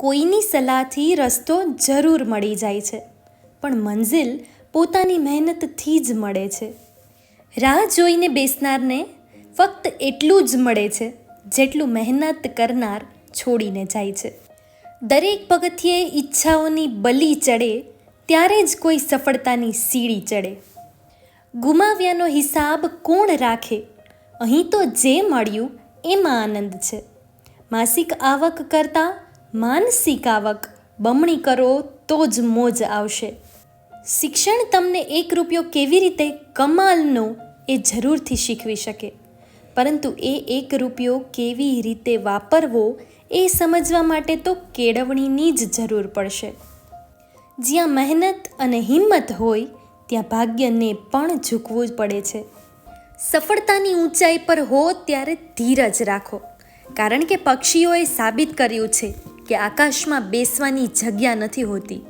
કોઈની સલાહથી રસ્તો જરૂર મળી જાય છે. પણ મંઝિલ પોતાની મહેનતથી જ મળે છે. રાહ જોઈને બેસનારને ફક્ત એટલું જ મળે છે જેટલું મહેનત કરનાર છોડીને જાય છે. દરેક પગથિયે ઈચ્છાઓની બલી ચડે, ત્યારે જ કોઈ સફળતાની સીડી ચડે. ગુમાવ્યાનો હિસાબ કોણ રાખે? અહીં તો જે મળ્યું એમાં આનંદ છે. માસિક આવક કરતાં માનસિક આવક બમણી કરો તો જ મોજ આવશે. શિક્ષણ તમને એક રૂપિયો કેવી રીતે કમાલનો એ જરૂરથી શીખવી શકે. પરંતુ એ એક રૂપિયો કેવી રીતે વાપરવો એ સમજવા માટે તો કેળવણીની જ જરૂર પડશે. જ્યાં મહેનત અને હિંમત હોય, ત્યાં ભાગ્યને પણ ઝૂકવું જ પડે છે. સફળતાની ઊંચાઈ પર હો ત્યારે ધીરજ રાખો. કારણ કે પક્ષીઓએ સાબિત કર્યું છે કે આકાશમાં બેસવાની જગ્યા નથી હોતી.